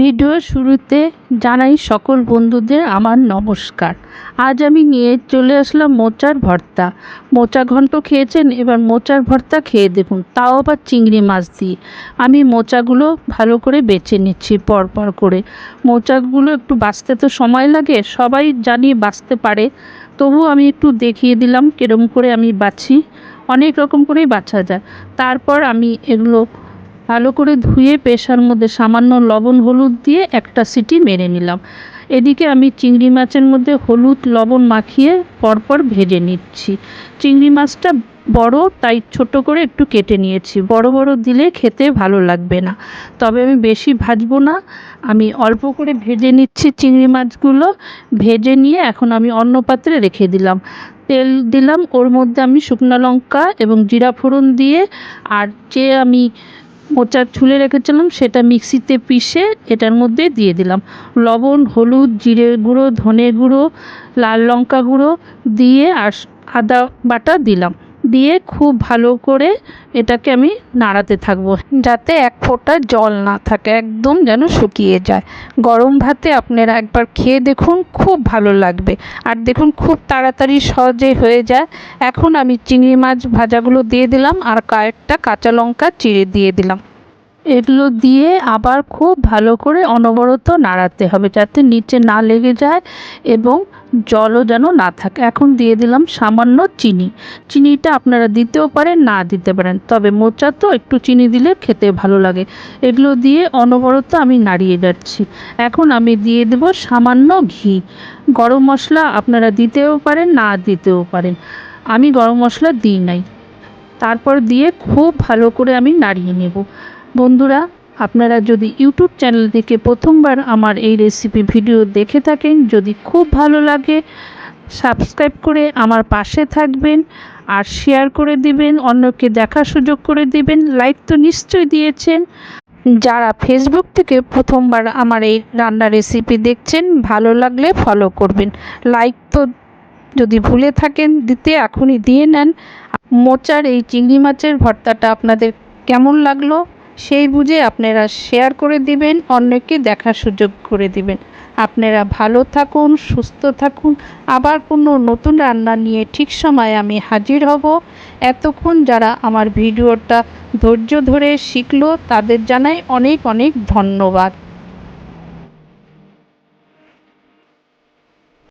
Video শুরুতে জানাই সকল বন্ধুদের আমার নমস্কার। আজ আমি নিয়ে চলে আসলাম মোচার ভর্তা। মোচা ঘন্ট খেয়েছেন, এবার মোচার ভর্তা খেয়ে দেখুন, তাও আবার চিংড়ি মাছ দিয়ে। আমি মোচাগুলো ভালো করে বেছে নিচ্ছি পরপর করে। মোচাগুলো একটু বাঁচতে তো সময় লাগে, সবাই জানি বাঁচতে পারে। তবু আমি একটু দেখিয়ে দিলাম, কিরম করে আমি বাছি। অনেক রকম করেই বাছা যায়। তারপর আমি এগুলো ভালো করে ধুয়ে প্রেশার মধ্যে সামান্য লবণ হলুদ দিয়ে একটা সিটি মেরে নিলাম। এদিকে আমি চিংড়ি মাছের মধ্যে হলুদ, লবণ মাখিয়ে পরপর ভেজে নিচ্ছি। চিংড়ি মাছটা বড়, তাই ছোট করে একটু কেটে নিয়েছি। বড় বড় দিলে খেতে ভালো লাগবে না। তবে আমি বেশি ভাজবো না। আমি অল্প করে ভেজে নিচ্ছি চিংড়ি মাছগুলো। ভেজে নিয়ে এখন আমি অন্য পাত্রে রেখে দিলাম। তেল দিলাম। ওর মধ্যে আমি শুকনো লঙ্কা এবং জিরা ফোড়ন দিয়ে, আর যে আমি মোচা ছুলে রেখেছিলাম সেটা মিক্সিতে পিষে এটার মধ্যে দিয়ে দিলাম। লবণ, হলুদ, জিরে গুঁড়ো, ধনে গুঁড়ো, লাল লঙ্কা গুঁড়ো দিয়ে আর আদা বাটা দিলাম। দিয়ে খুব ভালো করে এটাকে আমি নাড়াতে থাকব। যাতে এক ফোঁটা জল না থাকে, একদম যেন শুকিয়ে যায়। গরম ভাতে আপনারা একবার খেয়ে দেখুন, খুব ভালো লাগবে। আর দেখুন, খুব তাড়াতাড়ি সহজে হয়ে যায়। এখন আমি চিংড়ি মাছ ভাজাগুলো দিয়ে দিলাম আর কয়েকটা কাঁচা লঙ্কা চিড়ে দিয়ে দিলাম। এগুলো দিয়ে আবার খুব ভালো করে অনবরত নাড়াতে হবে যাতে নিচে না লেগে যায় এবং জলও যেন না থাকে। এখন দিয়ে দিলাম সামান্য চিনি। চিনিটা আপনারা দিতেও পারেন, না দিতে পারেন। তবে মোচা তো একটু চিনি দিলে খেতে ভালো লাগে। এগুলো দিয়ে অনবরত আমি নাড়িয়ে যাচ্ছি। এখন আমি দিয়ে দেব সামান্য ঘি। গরম মশলা আপনারা দিতেও পারেন, না দিতেও পারেন। আমি গরম মশলা দিই নাই। তারপর দিয়ে খুব ভালো করে আমি নাড়িয়ে নেব। বন্ধুরা, আপনারা যদি ইউটিউব চ্যানেল থেকে প্রথমবার আমার এই রেসিপি ভিডিও দেখে থাকেন, যদি খুব ভালো লাগে, সাবস্ক্রাইব করে আমার পাশে থাকবেন আর শেয়ার করে দিবেন, অন্যকে দেখার সুযোগ করে দিবেন, লাইক তো নিশ্চয়ই দিয়েছেন। যারা ফেসবুক থেকে প্রথমবার আমার এই রান্না রেসিপি দেখছেন, ভালো লাগলে ফলো করবেন। লাইক তো যদি ভুলে থাকেন, দিতে এখনই দিয়ে নেন। মোচার এই চিংড়ি মাছের ভর্তাটা আপনাদের কেমন লাগল? সেই বুঝে আপনারা শেয়ার করে দিবেন, অন্যকে দেখার সুযোগ করে দিবেন। আপনারা ভালো থাকুন, সুস্থ থাকুন। আবার কোনো নতুন রান্না নিয়ে ঠিক সময় আমি হাজির হব। এতক্ষণ যারা আমার ভিডিওটা ধৈর্য ধরে শিখলো, তাদের জানাই অনেক অনেক ধন্যবাদ।